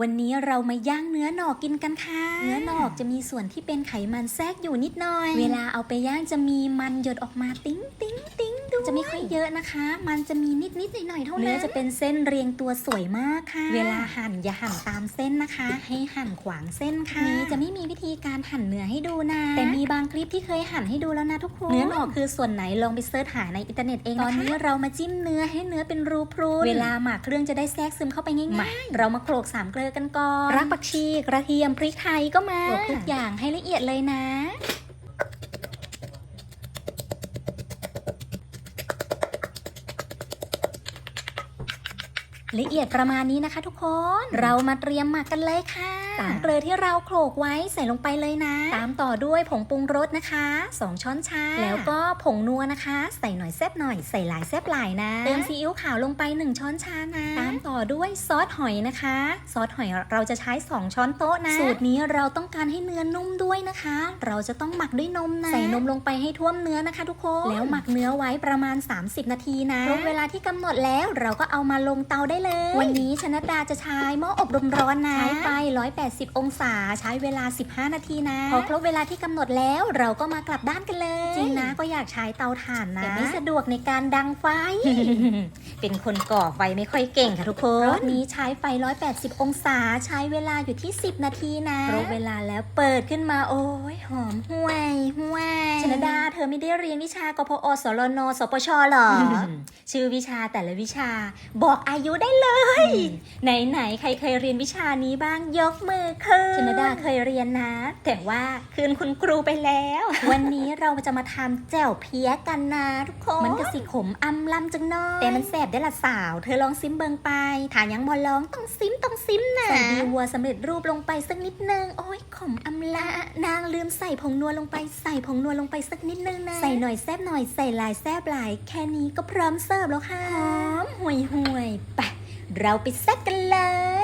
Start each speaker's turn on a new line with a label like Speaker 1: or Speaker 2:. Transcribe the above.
Speaker 1: วันนี้เรามาย่างเนื้อหนอกกินกันค่ะ เนื้อหนอกจะมีส่วนที่เป็นไขมันแทรกอยู่นิดหน่อย เวลาเอาไปย่างจะมีมันหยดออกมาติ้งติ้งติ้งดู จะไม่ค่อยเยอะนะคะ มันจะมีนิดนิดหน่อยหน่อยๆเท่านั้นเนื้อจะเป็นเส้นเรียงตัวสวยมากค่ะ เวลาหั่นอย่าหั่นตามเส้นนะคะ ให้หั่นขวางเส้นค่ะนี้จะไม่มีวิธีการหั่นเนื้อให้ดูนะ แต่มีบางคลิปที่เคยหั่นให้ดูแล้วนะทุกคนเนื้อหนอกคือส่วนไหนลองไปเสิร์ชหาในอินเทอร์เน็ตเองตอนนี้เรามาจิ้มเนื้อให้เนื้อเป็นรูพรุนเวลาหมักเครื่องจะได้แทรกซึมเข้าไปง่ายๆเรามาโขลกสามเกลือกันก่อนรากผักชีกระเทียมพริกไทยก็มาโขลกทุกอย่างให้ละเอียดเลยนะ ละเอียดประมาณนี้นะคะทุกคน เรามาเตรียมหมักกันเลยค่ะ สามเกลือที่เราโขลกไว้ใส่ลงไปเลยนะ ตามต่อด้วยผงปรุงรสนะคะ 2 ช้อนชา แล้วก็ผงนัวนะคะ ใส่หน่อยแซบหน่อย ใส่หลายแซบหลายนะ เติมซีอิ๊วขาวลงไป 1 ช้อนชานะ ตามต่อด้วยซอสหอยนะคะ ซอสหอยเราจะใช้ 2 ช้อนโต๊ะนะ สูตรนี้เราต้องการให้เนื้อนุ่มด้วยนะคะ เราจะต้องหมักด้วยนมนะ ใส่นมลงไปให้ท่วมเนื้อนะคะ ทุกคน แล้วหมักเนื้อไว้ประมาณ 30 นาทีนะครบเวลาที่กำหนดแล้วเราก็เอามาลงเตาได้เลย วันนี้ชนะดาจะใช้หม้ออบลมร้อนนะใช้ไฟ180องศาใช้เวลา 15 นาทีนะ พอครบเวลาที่กำหนดแล้วเราก็มากลับด้านกันเลย จริงนะก็อยากใช้เตาถ่านนะแต่ไม่สะดวกในการดังไฟ เป็นคนก่อไฟไม่ค่อยเก่งค่ะทุกคนรอบนี้ใช้ไฟ 180 องศาใช้เวลาอยู่ที่ 10 นาทีนะครบเวลาแล้วเปิดขึ้นมาโอ้ยหอมห่วยห่วยชนดาเธอไม่ได้เรียนวิชากพอสรนสปชหรอ ชื่อวิชาแต่ละวิชาบอกอายุได้เลย ไหนไหนๆใครเคยเรียนวิชานี้บ้างยกมือขึ้นชนดาเคยเรียนนะ แต่ว่าคืนคุณครูไปแล้ว วันนี้เราจะมาทำแจ่วเพี้ยกันนะทุกคนมันก็สิขมอำลำจังเนาะแต่มันแสบได้อละสาว เธอลองซิมเบิงไปถ้ายังบอลองต้องซิมต้องซิมนะใส่ดีวัวสำเร็จรูปลงไปสักนิดนึง โอ้ยขมอำละนางลืมใส่ผงนัวลงไปใส่ผงนัวลงไปสักนิดนึงนะใส่หน่อยแซบหน่อยใส่หลายแซบหลาย แค่นี้ก็พร้อมเสิร์ฟแล้วค่ะหอมห่วยห่วยๆไปเราไปแซ่บกันเลย